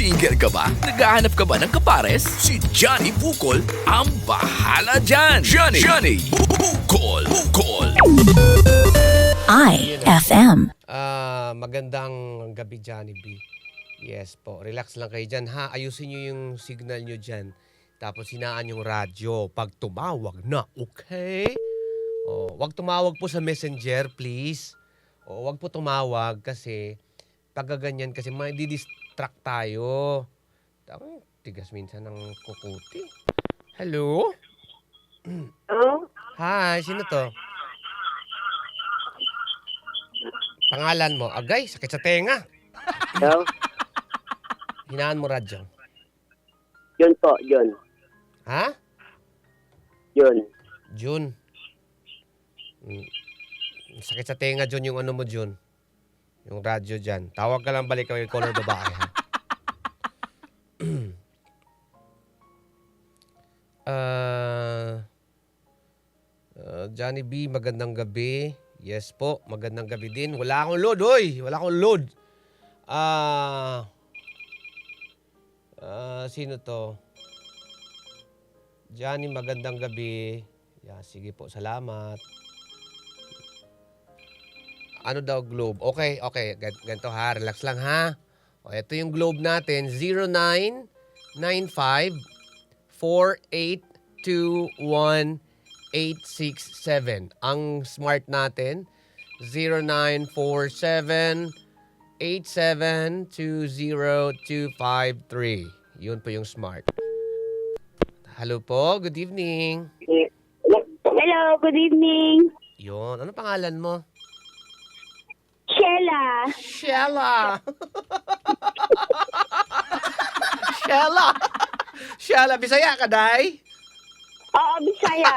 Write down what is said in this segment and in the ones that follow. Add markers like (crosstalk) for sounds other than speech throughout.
Single ka ba? Naghahanap ka ba ng kapares? Si Johnny Bukol ang bahala dyan! Johnny! Johnny! Bukol! Bukol! IFM. Ah, magandang gabi, Johnny B. Yes po, relax lang kayo dyan ha. Ayusin nyo yung signal nyo dyan. Tapos hinaan yung radyo. Pag tumawag na, okay? Oh, wag tumawag po sa messenger, please. O, wag po tumawag kasi pag ganyan kasi may distract tayo. Tama, tigas minsan ng kukuti. Hello? Oh, Hi, sino to? Pangalan mo? Agay, sakit sa tenga. hello? Hinaan mo radyo. Yun po, yun. Ha? Yun. June. Mm. Sakit sa tenga, June, yung ano mo, June. Yung radyo dyan. Tawag ka lang balik kay color babae, ha? Johnny B, magandang gabi. Yes po, magandang gabi din. Wala akong load, oy! Wala akong load. Ah... ah, sino to? Johnny, magandang gabi. Yeah, sige po, salamat. Ano daw globe? Okay, okay. Gan- Ganito ha, relax lang ha. O, ito yung globe natin, 0995 4821 867. Ang smart natin, 0947 8720253. Yun po yung smart. Hello po, good evening. Hello, good evening. Yun, ano pangalan mo? Sheila. Shella! (laughs) Shella! Shella, Bisaya ka, Day? Oo, Bisaya.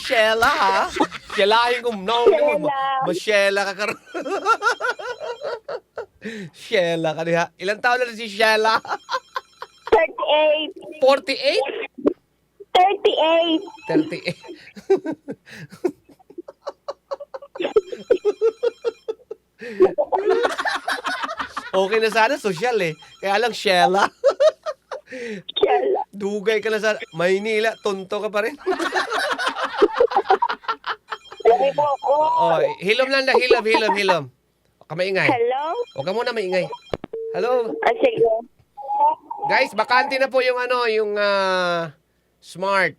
Shella, ha? Shella yung. Shella. Masyela ka karon. Shella ka diha. Ilang taon na si Shella? 38. 48? 38. 38. okay na sana, social eh. Kaya lang, Shella. Dugay ka na sa Maynila, tonto ka pa rin. Lagi po ako. oh, hilom lang na, hilom, hilom, hilom. Huwag ka maingay. Hello? Huwag ka muna maingay. Hello? Ah, sige. Guys, bakante na po yung ano, yung ah, smart.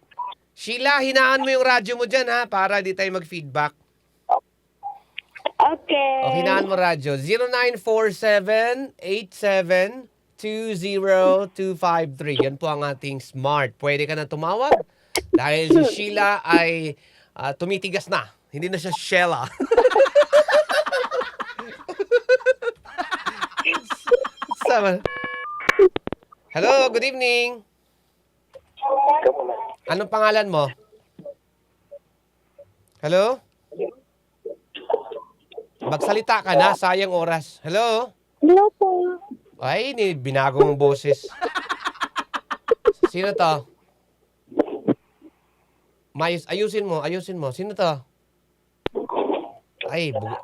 Sheila, hinaan mo yung radyo mo dyan ha, para di tayo mag-feedback. Okay. O, hinaan mo radyo. 0947-87-20253. Yan po ang ating smart. Pwede ka na tumawag dahil si Sheila ay ah, tumitigas na. Hindi na siya Sheila. (laughs) Hello, good evening. Anong pangalan mo? Hello? Magsalita ka na, sayang oras. Hello? Hello po. Ay, ni binago mong boses. Sino to? Mayus, ayusin mo, ayusin mo. Sino to? Ay, bu-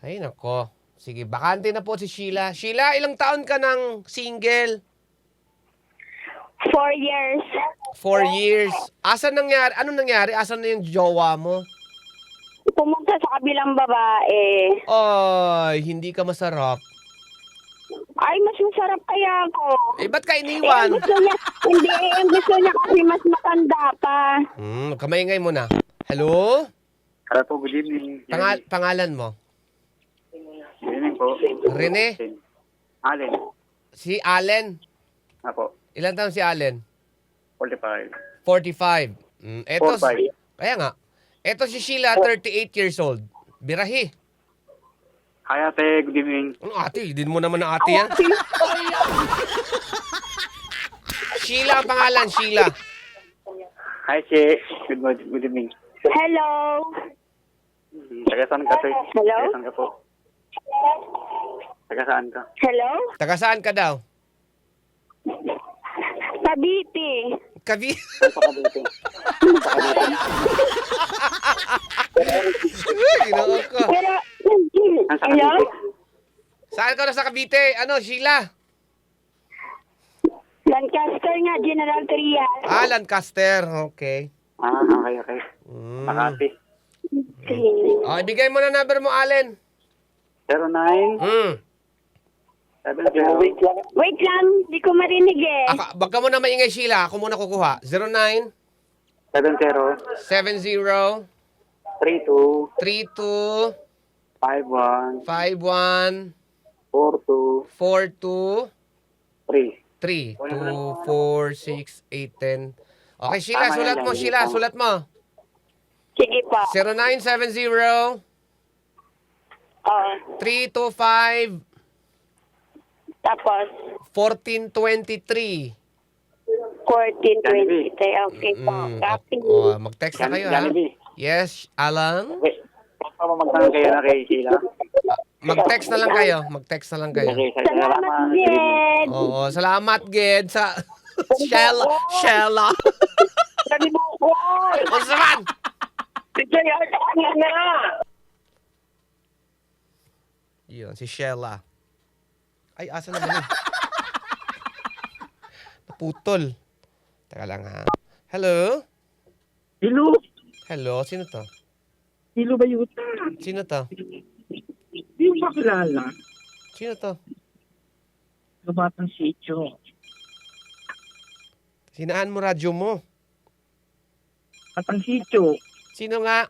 Ay, nako. Sige, bakante na po si Sheila. Sheila, ilang taon ka ng single? Four years. Four years. Asan nangyari? Ano nangyari? Asan na yung jowa mo? Pumunta sa kabilang babae. Ay, hindi ka masarap. Ay, mas masarap kaya ako. Eh, ba't ka Eh, ang iniwan? gusto niya, hindi, eh, ang gusto niya kasi mas matanda pa. Hmm, kamaingay mo na. Hello? Hello po, good evening. Pangal- pangalan mo? Good evening po. Rene? Allen. Si Allen? Ako, Ilan taon si Allen? 45. 45. Mm, eto, 45. kaya nga. Eto si Sheila, 38 years old. Birahi. Hi ate, good evening. Ano ate? Din mo naman na ate yan. (laughs) Sheila ang pangalan, Sheila. Hi Che, good, mo- good evening. Hello. Hmm, Taga saan ka, te? Hello? Taga saan ka po? Taga saan ka? Hello? Taga saan ka daw? Cavite. Kavi. Saan pa ka dito? Pero, Nasa hello? Cavite. Saan ka na sa Cavite? Ano, Sheila? Lancaster nga, General Trias. Ah, Lancaster. Okay. Ah, okay, okay. Mm. Makati. Oh, ibigay mo na number mo, Allen. 09 Hmm. 70 Wait lang. Wait lang, di ko marinig eh. Ako, wag ka muna maingay, Sheila. Ako muna kukuha. 09 70 70 32 32 51 51 42 42 3. 3 2 4 6 8 10 Okay, Sheila, Tama yan sulat mo, lang. Sheila, sulat mo. Sige po. 0970 Oh, 325 tapos, 1423. 1420. Okay po. Mm, Copy. oh, mag-text na kayo, ha? Jollibee. Yes, Alan? Okay. Huwag pa magtanong kayo na kay Sheila. Mag-text na lang kayo. Mag-text na lang kayo. Okay, Salamat, salamat. Jed. Oo, salamat, Ged, sa Shella. Shella. Sabi mo ko! O, saman! Sige, ano na! Yun, si Shella. Ay, asa naman yun? Naputol. Teka lang, ha? Hello? Hello? Hello? Sino to? Hello ba yuta? Sino to? Di mo ba kilala? Sino to? Lumatang sityo. Sinaan mo radyo mo? At ang sityo, Sino nga?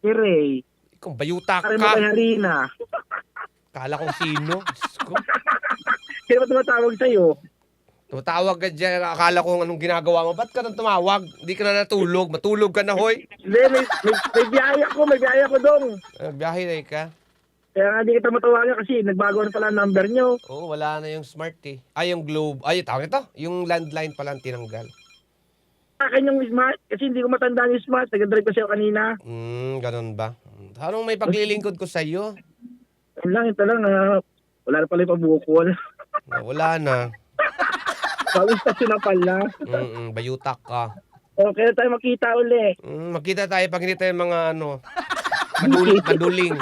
si Ray. Kung bayuta ka. kay Harina. Kala kong sino. Diyos ko. Sino ba tumatawag sa'yo? Tumatawag ka dyan. Akala ko anong ginagawa mo. Ba't ka nang tumawag? Hindi ka na natulog. Matulog ka na, hoy. Hindi, may, may, may biyaya ko, may biyaya ko dong. Uh, biyahe na ka. Kaya nga di kita matawagan kasi nagbago na pala ang number nyo. Oo, wala na yung smart eh. Ay, yung globe. Ay, tawag ito. Yung landline pala ang tinanggal. Akin yung smart, kasi hindi ko matandaan yung smart. Nag-drive kasi ako kanina. Hmm, ganun ba? Anong may paglilingkod ko sa iyo? Yun lang, ito lang. ah, wala na pala yung pabukol. Wala na. Pawis stasyon na pala. Mm bayutak ka. Okay, tayo makita uli. Mm, magkita tayo pag hindi tayo mga ano, (laughs) maduling. maduling.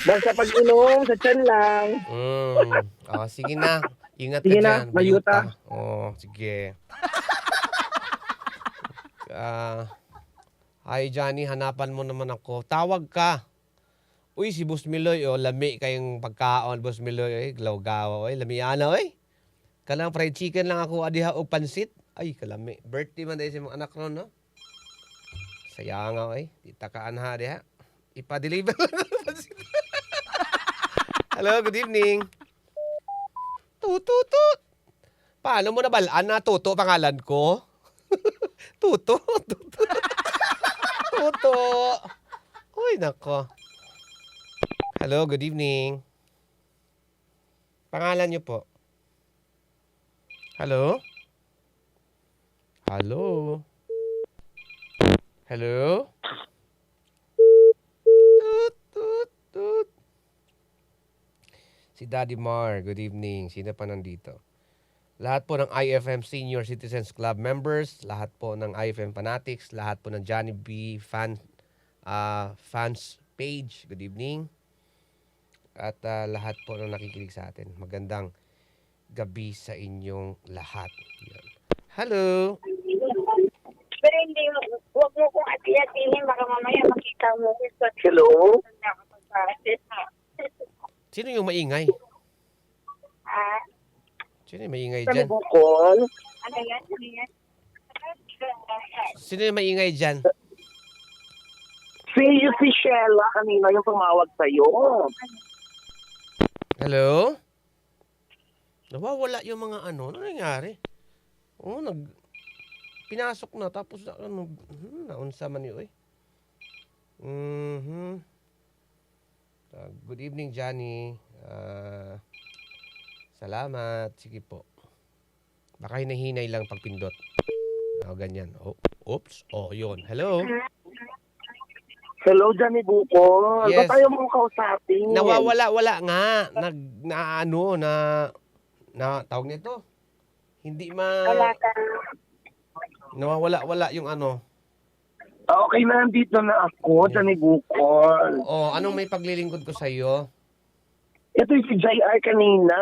Basta pag inom, sa tiyan lang. Mm. Oh, sige na. Ingat Sige ka na, dyan. bayuta. Oh, sige. Ah, hi Johnny, hanapan mo naman ako. Tawag ka. Uy, si Boss Miloy, oh, lami kayong pagkaon, Boss Miloy, eh, glaw-gawa, oy, lami ana, oy. Kalang fried chicken lang ako, adiha o pansit. Ay, kalami. Birthday man dahil sa mga anak ron, no? Saya nga, oy. Di takaan ha, diha. Ipa-deliver pansit. (laughs) Hello, good evening. Tututut. Paano mo nabalaan na Tuto pangalan ko? Tuto. Tuto. Tuto. Uy, nako. Hello, good evening. Pangalan niyo po? Hello? Hello? Hello? Tut, tut, tut. Si Daddy Mar, good evening. Sino pa nandito? Lahat po ng IFM Senior Citizens Club members, lahat po ng IFM Fanatics, lahat po ng Johnny B fan ah, fans page. Good evening. At ah, lahat po ng nakikinig sa atin. Magandang gabi sa inyong lahat. Yan. Hello. Pero hindi, huwag mo kong ati-atihin. Baka mamaya makita mo. Hello? Sino yung maingay? Ah, Sino yung maingay dyan? mo ko? ano yan? Ano yan? Sino yung maingay dyan? Si, si Shella kanina yung tumawag sa'yo. Hello? Nawawala yung mga ano. Ano nangyari? Oo, nag... Pinasok na tapos na, ano, hmm, naunsa man yun eh. Mhm. Ah, good evening, Johnny. Ah, salamat. Sige po. Baka hinahinay lang pagpindot. Oh, ganyan. Oh, oops. Oh, yun. Hello? Hello, Johnny Bukol. Yes. Ba't tayo mong kausapin? Nawawala, wala nga. Nag, na ano, na, na, tawag nito. Hindi ma... Wala ka. Nawawala, wala yung ano. Okay na, nandito na ako, Johnny Bukol. Oh, anong may paglilingkod ko sa iyo? Ito yung si JR kanina.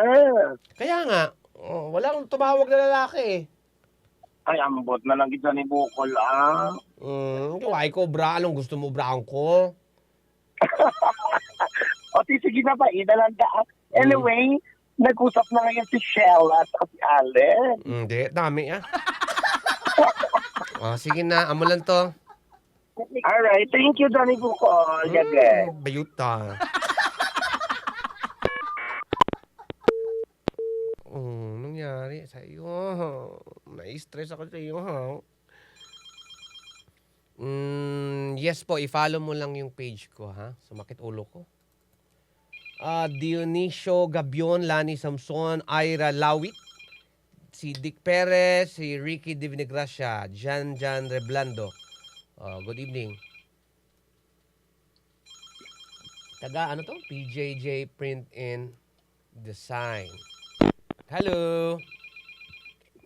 Kaya nga, oh, wala akong tumawag na lalaki eh. Ay, ambot na lang kita ni Bukol, ah. Mm, ay ko, bra. Anong gusto mo, braan ko? (laughs) O, sige na ba, lang daan. Anyway, nag-usap na ngayon si Shella at si Allen. Hindi, dami ah. oh, sige na, amo lang to. Alright, thank you, Johnny Bukol. Gage. Mm, bayuta. Oh, nangyari sa iyo? Na-stress ako sa iyo? Mm, yes po, i-follow mo lang yung page ko, ha? Sumakit ulo ko. Ah, Dionisio Gabion, Lani Samson, Ira Lawit, si Dick Perez, si Ricky Divnegracia, Jan Jan Reblando. Oh, good evening. Taga ano to? PJJ Print and Design. Hello.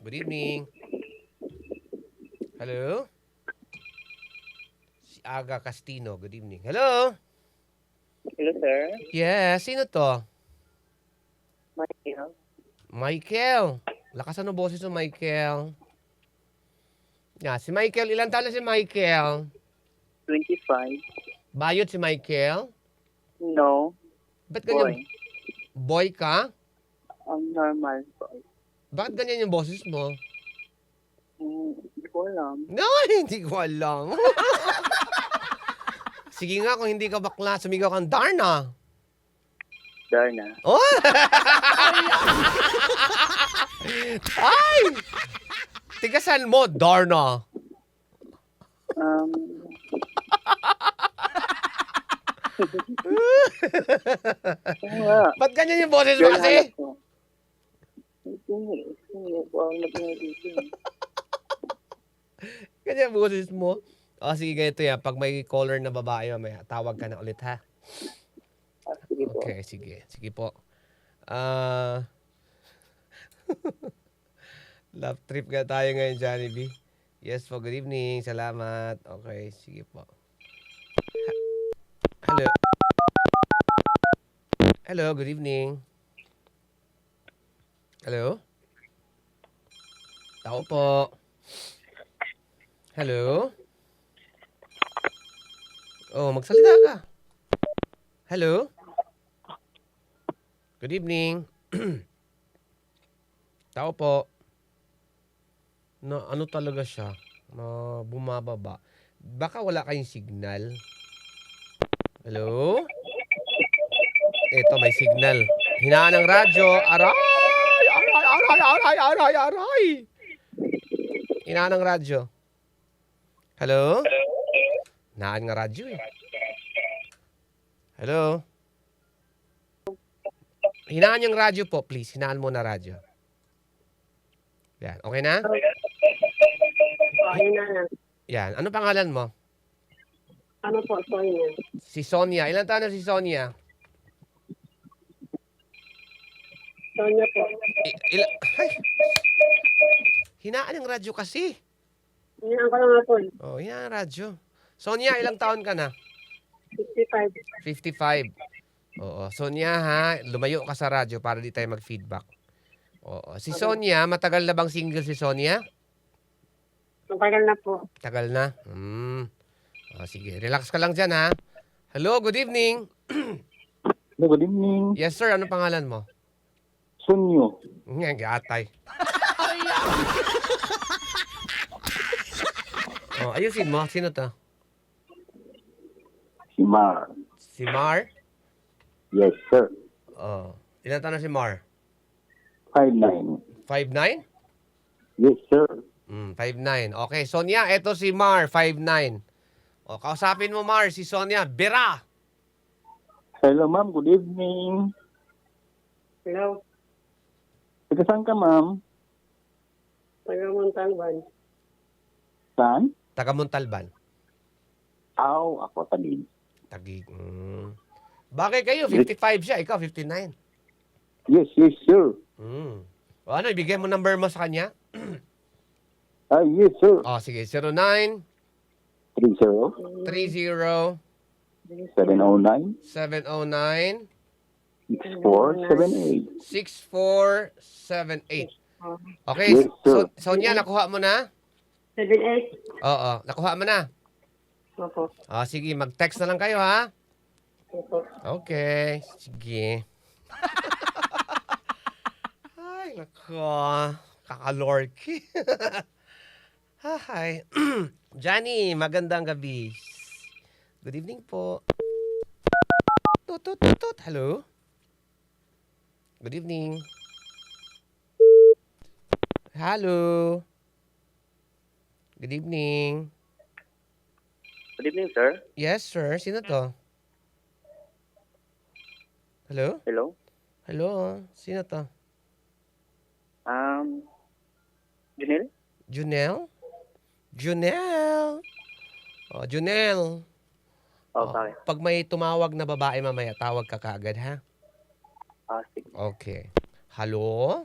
Good evening. Hello. Si Aga Castino. Good evening. Hello. Hello, sir. Yes, sino to? Michael. Michael. Lakasan ng boses mo, Michael. Yeah, si Michael. Ilan taon na si Michael? 25. Bayot si Michael? No. Ba't Boy. ganyan? Boy ka? Ang normal boy. Bakit ganyan yung boses mo? Hindi ko alam. No, (laughs) hindi ko alam. (laughs) Sige nga, kung hindi ka bakla, sumigaw kang Darna. Darna. Oh! (laughs) Ay! Tigasan mo, Darna. Um. Ba't ganyan yung boses mo Girl, kasi? hanap ko. Hindi, hindi nag-medicine. Ganyan boses mo. O, sige, ganito yan. Pag may caller na babae, mamaya, tawag ka na ulit, ha? Ah, sige po. Okay, sige. Sige po. Ah... (laughs) love trip ka tayo ngayon, Johnny B. Yes po, good evening. Salamat. Okay, sige po. Ha- Hello. Hello, good evening. Hello? Tao po. Hello? Oh, magsalita ka. Hello? Good evening. (clears throat) Tao po. Na ano talaga siya? Na bumababa. Baka wala kayong signal. Hello? Ito, may signal. Hinaan ng radyo. Aray! Aray, aray, aray, aray, aray! Hinaan ng radyo. Hello? Hinaan ng radyo eh. Hello? Hinaan yung radyo po, please. Hinaan mo na radyo. Yan. Okay na? Okay na lang. Yan. Ano pangalan mo? Ano po, Sonia? Si Sonia. Ilan taon na si Sonia? Sonia po. I- ila- Ay! Hinaan yung radyo kasi. Hinaan ko lang nga po. Oh, hinaan ang radyo. Sonia, ilang taon ka na? 55. 55. Oo. Sonia ha, lumayo ka sa radyo para di tayo mag-feedback. Oo. Si Sonia, matagal na bang single si Sonia? Matagal na po. Tagal na. Hmm. Oh, sige, relax ka lang dyan ha. Hello, good evening. Hello, good evening. Yes sir, ano pangalan mo? Sunyo. Nga, gatay. (laughs) oh, ayusin mo. Sino to? Si Mar. Si Mar? Yes, sir. Oh. Ilan taon na si Mar? 5'9". 5'9"? Yes, sir. Mm, 5'9". Okay, Sonia, eto si Mar, 5'9". O, kausapin mo, Mar, si Sonia. Bira! Hello, ma'am. Good evening. Hello. Taga saan ka, ma'am? Taga Montalban. Saan? Taga Montalban. Aw, ako tanin. Tagig. Mm. Bakit kayo? 55 siya, ikaw 59. Yes, yes, sir. Mm. O ano, ibigay mo number mo sa kanya? Ah, yes, sir. O, sige, 09 30 30 709 709 6478. 6478. Okay, Yes, so, sir. Sonia, nakuha mo na? Seven, eight. Oo, nakuha mo na. Opo. Ah, sige, mag-text na lang kayo ha. Opo. Okay, sige. (laughs) Ay, nako. Kakalorky. (laughs) Hi. (clears throat) Johnny, magandang gabi. Good evening po. Tut, tut, tut, tut. Hello? Good evening. Hello? Good evening. Good evening, sir. Yes, sir. Sino to? Hello? Hello. Hello? Sino to? Um, Junel? Junel? Junel! Oh, Junel. Oh, Oh, bakit? Pag may tumawag na babae mamaya, tawag ka kaagad, ha? Ah, sige. Okay. Hello?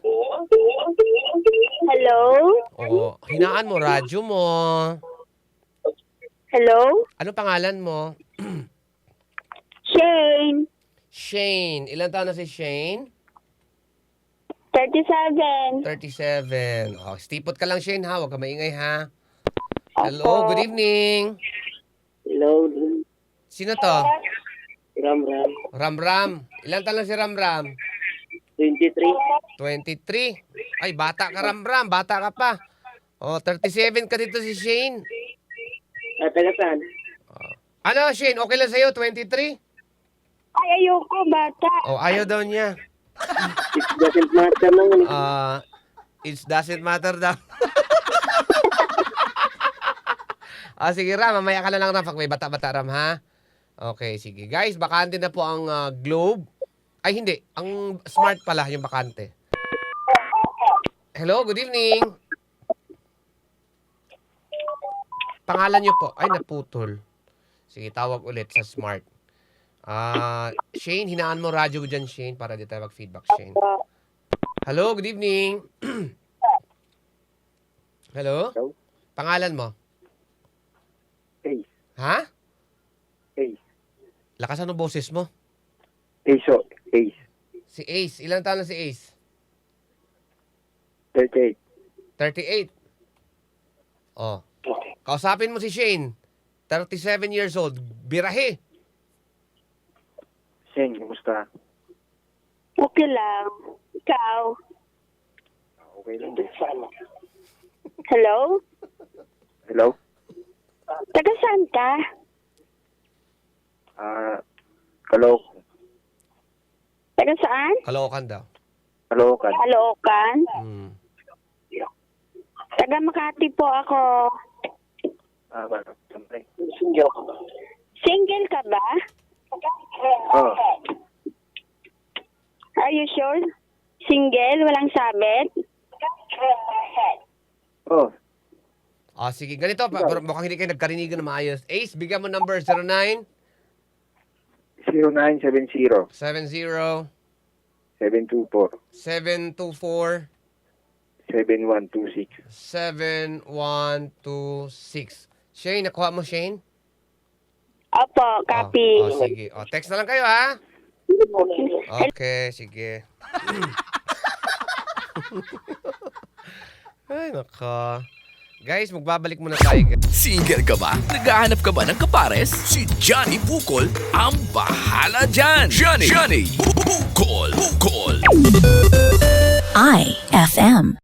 Hello? Oh, hinaan mo, radyo mo. Hello? Ano pangalan mo? Shane? Shane. Ilan taon na si Shane? 37. 37. Oh, stipot ka lang, Shane, ha? Huwag ka maingay, ha? Hello, good evening. Hello. Sino to? Ram Ram. Ram Ram. Ilan taon lang si Ram Ram? 23. 23. Ay, bata ka Ram Ram. Bata ka pa. Oh, 37 ka dito si Shane. At taga saan? Ano, Shane? Okay lang sa'yo? 23? Ay, ayoko, bata. Oh, ayaw daw niya. It doesn't matter naman. Ah, it doesn't matter daw. (laughs) ah, sige Ram, mamaya ka na lang Ram pag may bata-bata Ram ha. Okay, sige. Guys, bakante na po ang ah, Globe. Ay, hindi. Ang smart pala yung bakante. Hello, good evening. Pangalan niyo po. Ay, naputol. Sige, tawag ulit sa smart. Ah, Shane, hinaan mo radyo mo dyan, Shane, para di tayo mag-feedback, Shane. Hello, good evening. (clears throat) Hello? Hello. Pangalan mo? Ace. Ha? Ace. Lakasan ng boses mo. Ace. Si Ace. Ilang taon na si Ace? 38. 38. Oh. Kausapin mo si Shane. 37 years old. Birahe. Shane, kumusta? Okay lang. Ikaw? Okay lang din. Hello? Hello? Taga saan ka? Ah, Kalok. Taga saan? Kalokan daw. Kalokan. Caloocan? Hmm. Taga Makati po ako. Ah? Siyempre. Single ka ba? Oh, Are you sure? Single? Walang sabit? oh. Ah, sige. Ganito, pa, pero mukhang hindi kayo nagkarinigan na maayos. Ace, bigyan mo number 09 0970 70 724 724 7126. 7126. Shane, nakuha mo, Shane? Opo, copy. Oh, oh, sige. Oh, text na lang kayo, ha? Okay, sige. (laughs) Ay, naka. Guys, magbabalik muna tayo. Single ka ba? Naghahanap ka ba ng kapares? Si Johnny Bukol ang bahala dyan! Johnny! Johnny! Bukol! Bukol! IFM.